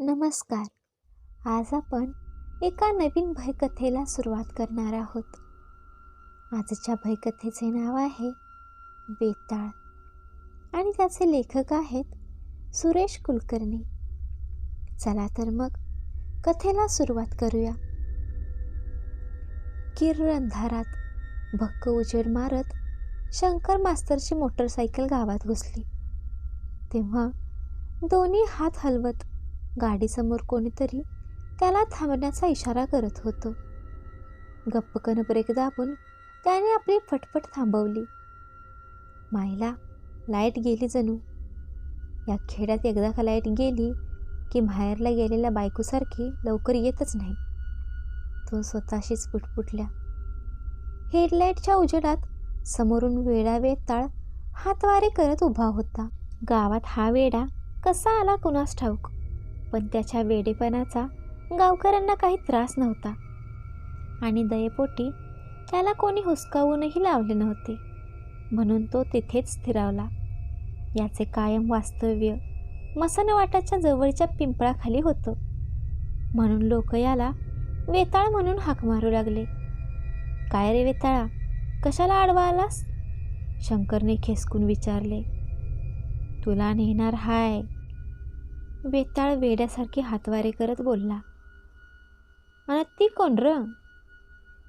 नमस्कार. आज आपण एका नवीन भयकथेला सुरुवात करणार आहोत. आजच्या भयकथेचे नाव आहे बेताळ. आणि त्याचे लेखक आहेत सुरेश कुलकर्णी. चला तर मग कथेला सुरुवात करूया. किर्र अंधारात भक्क उजेड मारत शंकर मास्तरची मोटरसायकल गावात घुसली. तेव्हा दोन्ही हात हलवत गाडीसमोर कोणीतरी त्याला थांबण्याचा इशारा करत होतं. गप्पकन ब्रेक दाबून त्याने आपली फटफट थांबवली. माईला लाइट गेली जणू. या खेड्यात एकदा का लाइट गेली की बाहेरला गेलेल्या बायकोसारखी लवकर येतच नाही. तो स्वतःशीच पुटपुटल्या. हेडलाईटच्या उजेडात समोरून वेडा वेताळ हातवारे करत उभा होता. गावात हा वेडा कसा आला कुणास ठाऊक? पण त्याच्या वेडेपणाचा गावकऱ्यांना काही त्रास नव्हता. आणि दयेपोटी त्याला कोणी हुसकावूनही लावले नव्हते. म्हणून तो तिथेच स्थिरावला. याचे कायम वास्तव्य मसनवाटाच्या जवळच्या पिंपळाखाली होतं. म्हणून लोक याला वेताळ म्हणून हाक मारू लागले. काय रे वेताळा कशाला आडवा आलास? शंकरने खेसकून विचारले. तुला नेणार हाय वेताळ वेड्यासारखी हातवारे करत बोलला. आणि ती कोण र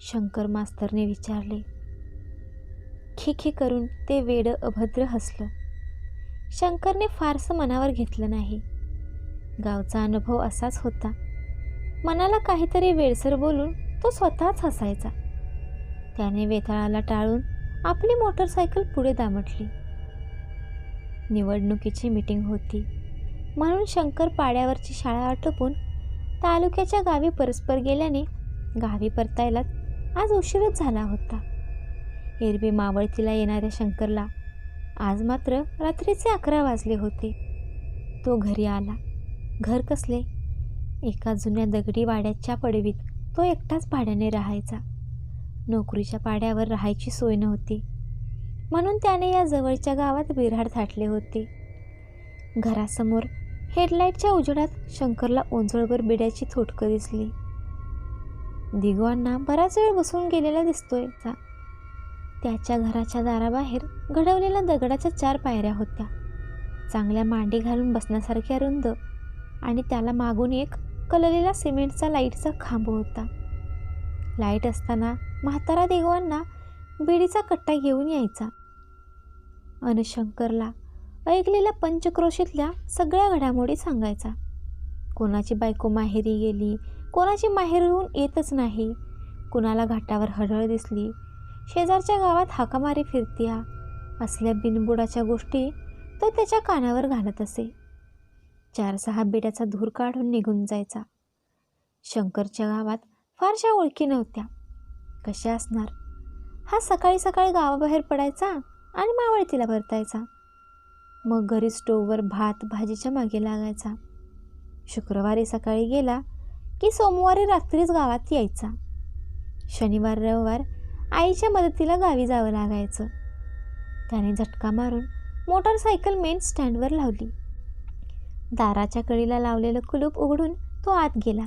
शंकर मास्तरने विचारले. खी करून ते वेडं अभद्र हसलं. शंकरने फारसं मनावर घेतलं नाही. गावचा अनुभव असाच होता. मनाला काहीतरी वेळसर बोलून तो स्वतःच हसायचा. त्याने वेताळाला टाळून आपली मोटरसायकल पुढे दामटली. निवडणुकीची मीटिंग होती. म्हणून शंकर पाड्यावरची शाळा आटोपून तालुक्याच्या गावी परस्पर गेल्याने गावी परतायला आज उशीरच झाला होता. एरवी मावळतीला येणाऱ्या शंकरला आज मात्र रात्रीचे अकरा वाजले होते. तो घरी आला. घर कसले? एका जुन्या दगडी वाड्याच्या पडवीत तो एकटाच भाड्याने राहायचा. नोकरीच्या पाड्यावर राहायची सोय नव्हती. म्हणून त्याने या जवळच्या गावात बिऱ्हाड थाटले होते. घरासमोर हेडलाईटच्या उजेडात शंकरला ओंजळभर बिड्याची थोटकं दिसली. दिगवांना बराच वेळ बसून गेलेला दिसतोय त्याच्या घराच्या दाराबाहेर घडवलेल्या दगडाच्या चार पायऱ्या होत्या. चांगल्या मांडी घालून बसण्यासारख्या रुंद आणि त्याला मागून एक कललेला सिमेंटचा लाईटचा खांब होता. लाइट असताना म्हातारा देगवांना बिडीचा कट्टा घेऊन यायचा. अन शंकरला ऐकलेल्या पंचक्रोशीतल्या सगळ्या घडामोडी सांगायचा. कोणाची बायको माहेरी गेली कोणाची माहेरून येतच नाही. कुणाला घाटावर हळहळ दिसली शेजारच्या गावात हाकामारी फिरत्या असल्या बिनबुडाच्या गोष्टी तो त्याच्या कानावर घालत असे. चार सहा बिड्याचा धूर काढून निघून जायचा. शंकरच्या गावात फारशा ओळखी नव्हत्या. कशा असणार? हा सकाळी सकाळी गावाबाहेर पडायचा आणि मावळतीला भरतायचा मग घरी स्टोववर भात भाजीच्या मागे लागायचा. शुक्रवारी सकाळी गेला की सोमवारी रात्रीच गावात यायचा. शनिवार रविवार आईच्या मदतीला गावी जावं लागायचं. त्याने झटका मारून मोटारसायकल मेन स्टँडवर लावली. दाराच्या कळीला लावलेलं कुलूप उघडून तो आत गेला.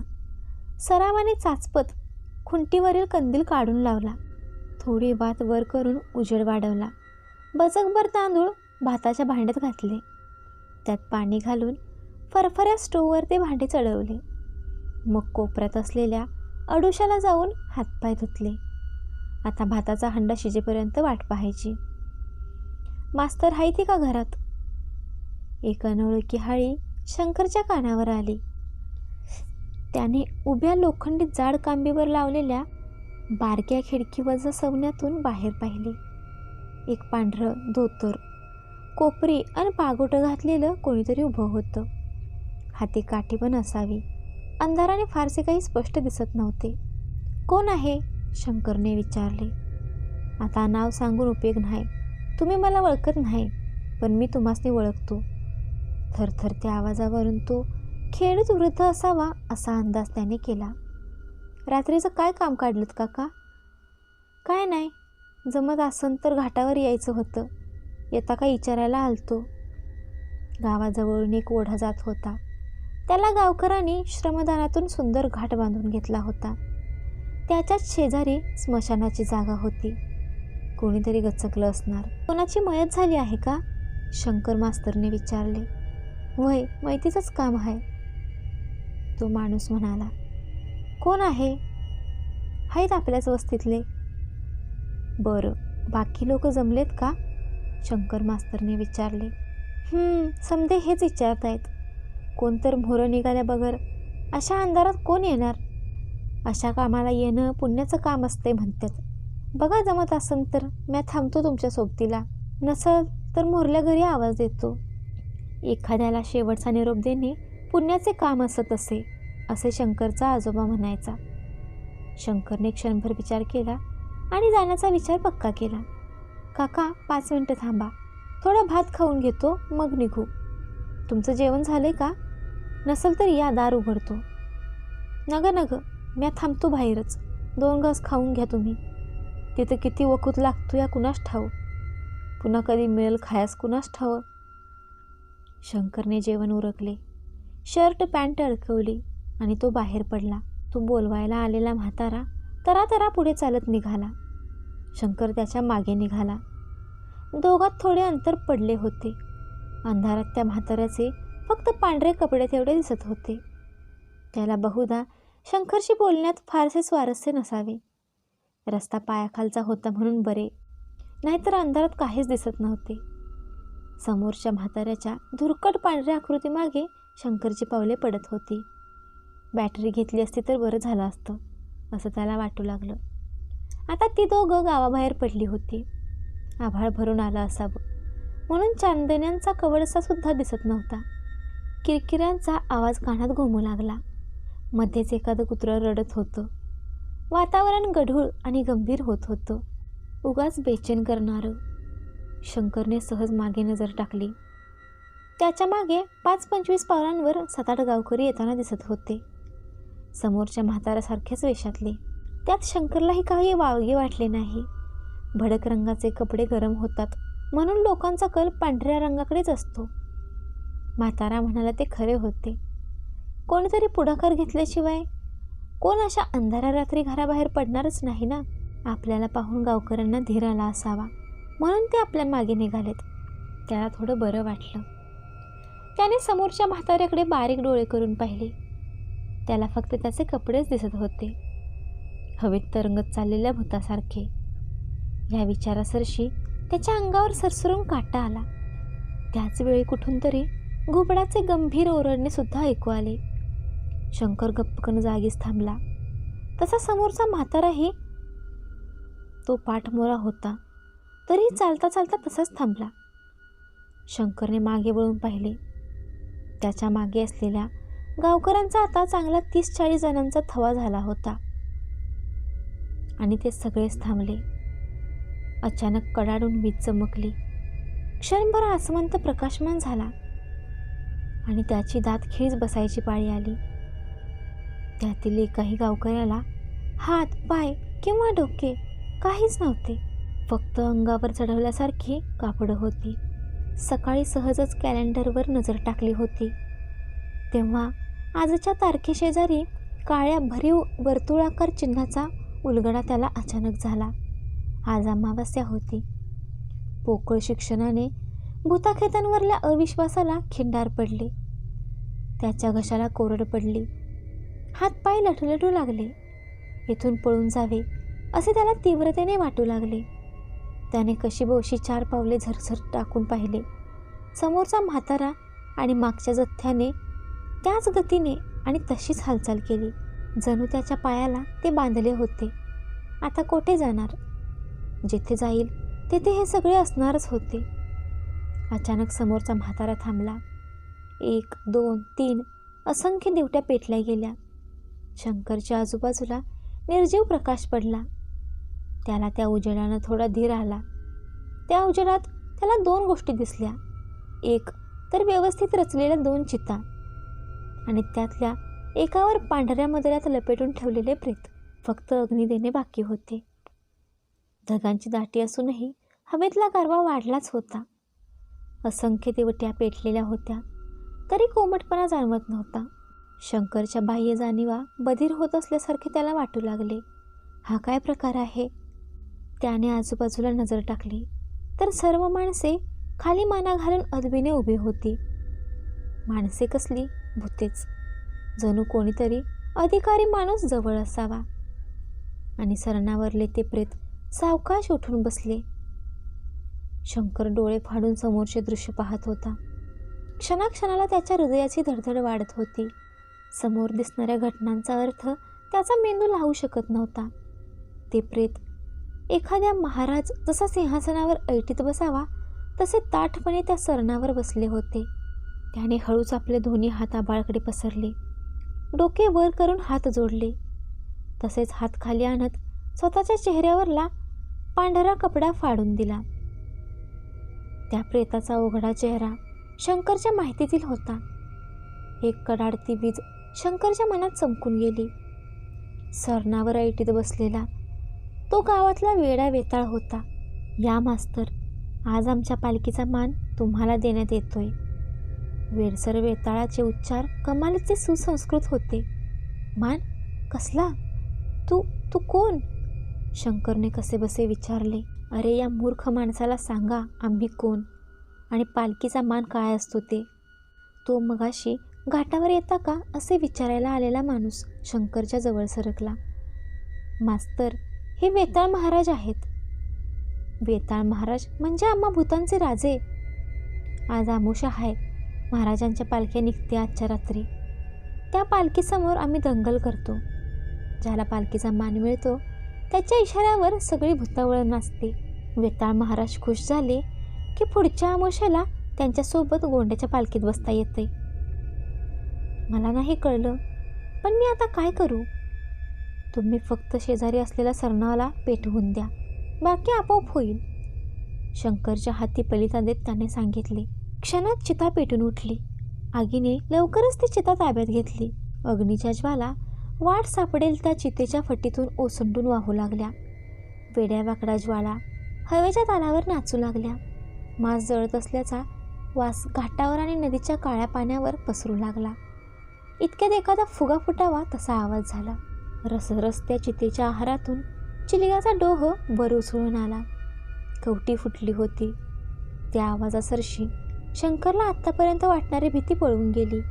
सरावाने चाचपत खुंटीवरील कंदील काढून लावला. थोडी वात वर करून उजेड वाढवला. बचकभर तांदूळ भाताच्या भांड्यात घातले. त्यात पाणी घालून फरफऱ्या स्टोववर ते भांडे चढवले. मग कोपऱ्यात असलेल्या अडुशाला जाऊन हातपाय धुतले. आता भाताचा हंडा शिजेपर्यंत वाट पाहायची. मास्तर हायती का घरात. एक अनोळखी हाळी शंकरच्या कानावर आली. त्याने उभ्या लोखंडी जाड कांबीवर लावलेल्या बारक्या खिडकीवजा सवण्यातून बाहेर पाहिले. एक पांढरं धोतर कोपरी आणि पागोटं घातलेलं कोणीतरी उभं होतं. हाती काठी पण असावी. अंधाराने फारसे काही स्पष्ट दिसत नव्हते. कोण आहे? शंकरने विचारले. आता नाव सांगून उपयोग नाही. तुम्ही मला ओळखत नाही पण मी तुम्हासने ओळखतो. थरथरत्या आवाजावरून तो खेळच वृद्ध असावा असा अंदाज त्याने केला. रात्रीचं काय काम काढलं काका? काय नाही. जमत असन तर घाटावर यायचं होतं. येता का विचारायला आलतो? गावाजवळून एक ओढा जात होता. त्याला गावकऱ्यांनी श्रमदानातून सुंदर घाट बांधून घेतला होता. त्याच्याच शेजारी स्मशानाची जागा होती. कोणीतरी गचकलं असणार. कोणाची मयत झाली आहे का? शंकर मास्तरने विचारले. वय माहितीचंच काम आहे. तो माणूस म्हणाला कोण आहे? आहेत आपल्याच वस्तीतले. बरं बाकी लोक जमलेत का? शंकर मास्तरने विचारले. "हं, समधे हेच आहेत कोणतर मोहरं निघाल्या बगर अशा अंधारात कोण येणार? अशा कामाला येणं पुण्याचं काम असते म्हणतात. बघा जमत असन तर म्या थांबतो तुमच्या सोबतीला. नसल तर मोरल्या घरी आवाज देतो. एखाद्याला शेवटचा निरोप देणे पुण्याचे काम असत असे असे शंकरचा आजोबा म्हणायचा. शंकरने क्षणभर विचार केला आणि जाण्याचा विचार पक्का केला. काका पाच मिनटं थांबा. थोडा भात खाऊन घेतो मग निघू. तुमचं जेवण झालंय का? नसेल तर या दार उघडतो. नग नग म्या थांबतो बाहेरच. दोन घास खाऊन घ्या तुम्ही. तिथं किती वखूत लागतो या कुणास ठाव पुन्हा कधी मिळेल खायास कुणास ठाव? शंकरने जेवण उरकले. शर्ट पॅन्ट अडकवली आणि तो बाहेर पडला. तो बोलवायला आलेला म्हातारा तरा तरा पुढे चालत निघाला. शंकर त्याच्यामागे निघाला. दोघात थोडे अंतर पडले होते. अंधारात त्या म्हाताऱ्याचे फक्त पांढरे कपडे तेवढे दिसत होते. त्याला बहुधा शंकरशी बोलण्यात फारसे स्वारस्य नसावे. रस्ता पायाखालचा होता म्हणून बरे. नाहीतर अंधारात काहीच दिसत नव्हते. समोरच्या म्हाताऱ्याच्या धुरकट पांढऱ्या आकृतीमागे शंकरची पावले पडत होती. बॅटरी घेतली असती तर बरं झालं असतं असं त्याला वाटू लागलं. आता ती दोघं गावाबाहेर पडली होती. आभाळ भरून आलं असावं. म्हणून चांदण्यांचा कवडसा सुद्धा दिसत नव्हता. किरकिऱ्यांचा आवाज कानात घुमू लागला. मध्येच एखादं कुत्रं रडत होतं. वातावरण गढूळ आणि गंभीर होत होतं. उगाच बेचैन करणारं. शंकरने सहज मागे नजर टाकली. त्याच्यामागे पाच पंचवीस पावलांवर सात आठ गावकरी येताना दिसत होते. समोरच्या म्हाताऱ्यासारख्याच वेशातले. त्यात शंकरलाही काही वावगे वाटले नाही. भडक रंगाचे कपडे गरम होतात म्हणून लोकांचा कल पांढऱ्या रंगाकडेच असतो. म्हातारा म्हणाला ते खरे होते. कोणीतरी पुढाकार घेतल्याशिवाय कोण अशा अंधाऱ्या रात्री घराबाहेर पडणारच नाही ना? आपल्याला पाहून गावकऱ्यांना धीर आला असावा म्हणून ते आपल्या मागे निघालेत. त्याला थोडं बरं वाटलं. त्याने समोरच्या म्हाताऱ्याकडे बारीक डोळे करून पाहिले. त्याला फक्त त्याचे कपडेच दिसत होते. हवेत तरंगत चाललेल्या भूतासारखे. या विचारासरशी त्याच्या अंगावर सरसरून काटा आला. त्याच वेळी कुठून तरी घुबडाचे गंभीर ओरडणे सुद्धा ऐकू आले. शंकर गप्पकन जागीच थांबला. तसा समोरचा म्हाताराही तो पाठमोरा होता. तरी चालता चालता तसाच थांबला. शंकरने मागे वळून पाहिले. त्याच्यामागे असलेल्या गावकऱ्यांचा आता चांगला तीस चाळीस जणांचा थवा झाला होता. आणि ते सगळेच थांबले. अचानक कडाडून वीज चमकली. क्षणभर आसमंत प्रकाशमान झाला. आणि त्याची दात खिळीच बसायची पाळी आली. त्यातील एकाही गावकऱ्याला हात पाय किंवा डोके काहीच नव्हते. फक्त अंगावर चढवल्यासारखी कापडं होती. सकाळी सहजच कॅलेंडरवर नजर टाकली होती. तेव्हा आजच्या तारखेशेजारी काळ्या भरीव वर्तुळाकार चिन्हाचा उलगडा त्याला अचानक झाला. आज अमावस्या होती. पोकळ शिक्षणाने भूताखेतांवरल्या अविश्वासाला खिंडार पडले. त्याच्या घशाला कोरड पडली. हातपाय लटलटू लागले. इथून पळून जावे असे त्याला तीव्रतेने वाटू लागले. त्याने कशी बोशी चार पावले झरझर टाकून पाहिले. समोरचा म्हातारा आणि मागच्या जथ्याने त्याच गतीने आणि तशीच हालचाल केली. जणू त्याच्या पायाला ते बांधले होते. आता कोठे जाणार? जिथे जाईल तेथे हे सगळे असणारच होते. अचानक समोरचा म्हातारा थांबला. एक दोन तीन असंख्य दिवट्या पेटल्या गेल्या. शंकरच्या आजूबाजूला निर्जीव प्रकाश पडला. त्याला त्या उजेडानं थोडा धीर आला. त्या उजेडात त्याला दोन गोष्टी दिसल्या. एक तर व्यवस्थित रचलेल्या दोन चिता. आणि त्यातल्या एकावर पांढऱ्या मदऱ्यात लपेटून ठेवलेले प्रेत फक्त अग्नी देणे बाकी होते. ढगांची दाटी असूनही हवेतला गारवा वाढलाच होता. असंख्य देवट्या पेटलेल्या होत्या तरी कोमटपणा जाणवत नव्हता. शंकरच्या बाह्य जाणीवा बधीर होत असल्यासारखे त्याला वाटू लागले. हा काय प्रकार आहे? त्याने आजूबाजूला नजर टाकली तर सर्व माणसे खाली माना घालून अदबीने उभी होती. माणसे कसली? भूतेच. जणू कोणीतरी अधिकारी माणूस जवळ असावा. आणि सरणावरले ते प्रेत सावकाश उठून बसले. शंकर डोळे फाडून समोरचे दृश्य पाहत होता. क्षणाक्षणाला त्याच्या हृदयाची धडधड वाढत होती. समोर दिसणाऱ्या घटनांचा अर्थ त्याचा मेंदू लावू शकत नव्हता. ते प्रेत एखाद्या महाराज जसा सिंहासनावर ऐटीत बसावा तसे ताठपणे त्या सरणावर बसले होते. त्याने हळूच आपले दोन्ही हात आबाळकडे पसरले. डोके वर करून हात जोडले. तसेच हात खाली आणत स्वतःच्या चेहऱ्यावरला पांढरा कपडा फाडून दिला. त्या प्रेताचा उघडा चेहरा शंकरच्या माहितीतील होता. एक कडाडती वीज शंकरच्या मनात चमकून गेली. सरणावर ऐटीत बसलेला तो गावातला वेडा वेताळ होता. या मास्तर आज आमच्या पालखीचा मान तुम्हाला देण्यात येतोय. वेडसर वेताळाचे उच्चार कमालीचे सुसंस्कृत होते. मान कसला? तू तू कोण? शंकरने कसे बसे विचारले. अरे या मूर्ख माणसाला सांगा आम्ही कोण आणि पालखीचा मान काय असतो ते. तो मगाशी घाटावर येता का? असे विचारायला आलेला माणूस शंकरच्या जवळ सरकला. मास्तर हे वेताळ महाराज आहेत. वेताळ महाराज म्हणजे आम्हा भूतांचे राजे. आज आमुषा आहे महाराजांच्या पालख्या निघते आजच्या रात्री. त्या पालखीसमोर आम्ही दंगल करतो. ज्याला पालखीचा मान मिळतो त्याच्या इशाऱ्यावर सगळी भुतावळ नाचते. वेताळ महाराज खुश झाले की पुढच्या आमोशाला त्यांच्यासोबत गोंड्याच्या पालखीत बसता येते मला नाही कळलं पण मी आता काय करू? तुम्ही फक्त शेजारी असलेल्या सरणाला पेटवून द्या. बाकी आपोआप होईल. शंकरच्या हाती पलिता देत त्याने सांगितले क्षणात चिता पेटून उठली. आगीने लवकरच ती चिता ताब्यात घेतली. अग्नीच्या ज्वाला वाट सापडेल त्या चितेच्या फटीतून ओसंडून वाहू लागल्या. वेड्या वाकडा ज्वाला हवेच्या तालावर नाचू लागल्या. मास जळत असल्याचा वास घाटावर आणि नदीच्या काळ्या पाण्यावर पसरू लागला. इतक्यात एखादा फुगा फुटावा तसा आवाज झाला. रसरस त्या चितेच्या आहारातून चिलिगाचा डोह वर उसळून आला. कवटी फुटली होती. त्या आवाजासरशी शंकरला आत्तापर्यंत वाटणारी भीती पळून गेली.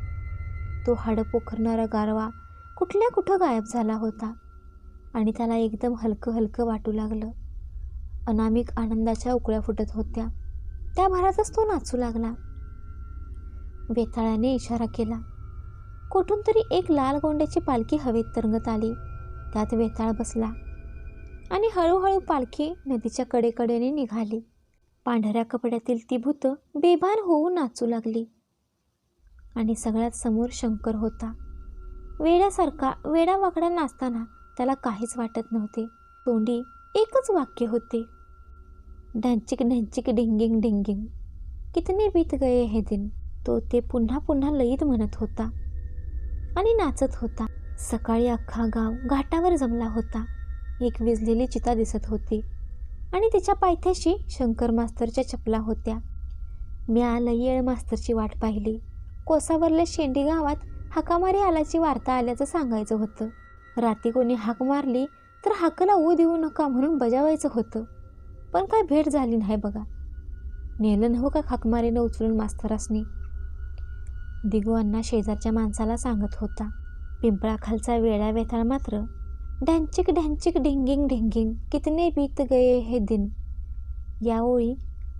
तो हाडं पोखरणारा गारवा कुठल्या कुठं गायब झाला होता आणि त्याला एकदम हलकं हलकं वाटू लागलं. अनामिक आनंदाच्या उकळ्या फुटत होत्या. त्या भरातच तो नाचू लागला. वेताळाने इशारा केला कुठून तरी एक लाल गोंड्याची पालखी हवेत तरंगत आली. त्यात वेताळ बसला आणि हळूहळू पालखी नदीच्या कडेकडेने निघाली. पांढऱ्या कपड्यातील ती भूतं बेभान होऊन नाचू लागली. आणि सगळ्यात समोर शंकर होता. वेड्यासारखा वेडावाकडा नाचताना त्याला काहीच वाटत नव्हते. तोंडी एकच वाक्य होते. ढंचिक ढंचिक डिंगिंग डिंगिंग. कितने बीत गए हे दिन. तो ते पुन्हा पुन्हा लईत म्हणत होता. आणि नाचत होता. सकाळी अख्खा गाव घाटावर जमला होता. एक विजलेली चिता दिसत होती. आणि तिच्या पायथ्याशी शंकर मास्तरच्या चपला होत्या. मी आलं येळ मास्तरची वाट पाहिली. कोसावरल्या शेंडी गावात हाकामारी आल्याची वार्ता आल्याचं सांगायचं होतं. राती कोणी हाक मारली तर हाकला ऊ देऊ नका म्हणून बजावायचं होतं. पण काय भेट झाली नाही बघा. नेलं नव्ह का हाकमारीनं उचलून मास्तरासनी? दिगू अण्णा शेजारच्या माणसाला सांगत होता. पिंपळाखालचा वेळा वेथाळ मात्र ढॅंचिक ढॅंचिक ढिंगिंग ढिंगिंग कितने बीत गये हे दिन. या ओळी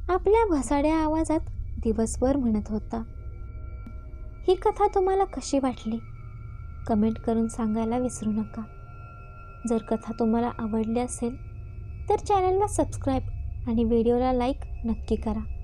आपल्या भसाड्या आवाजात दिवसभर म्हणत होता. ही कथा तुम्हाला कशी वाटली? कमेंट करून सांगायला विसरू नका. जर कथा तुम्हाला आवडली असेल तर चॅनलला सबस्क्राईब आणि व्हिडिओला लाईक नक्की करा.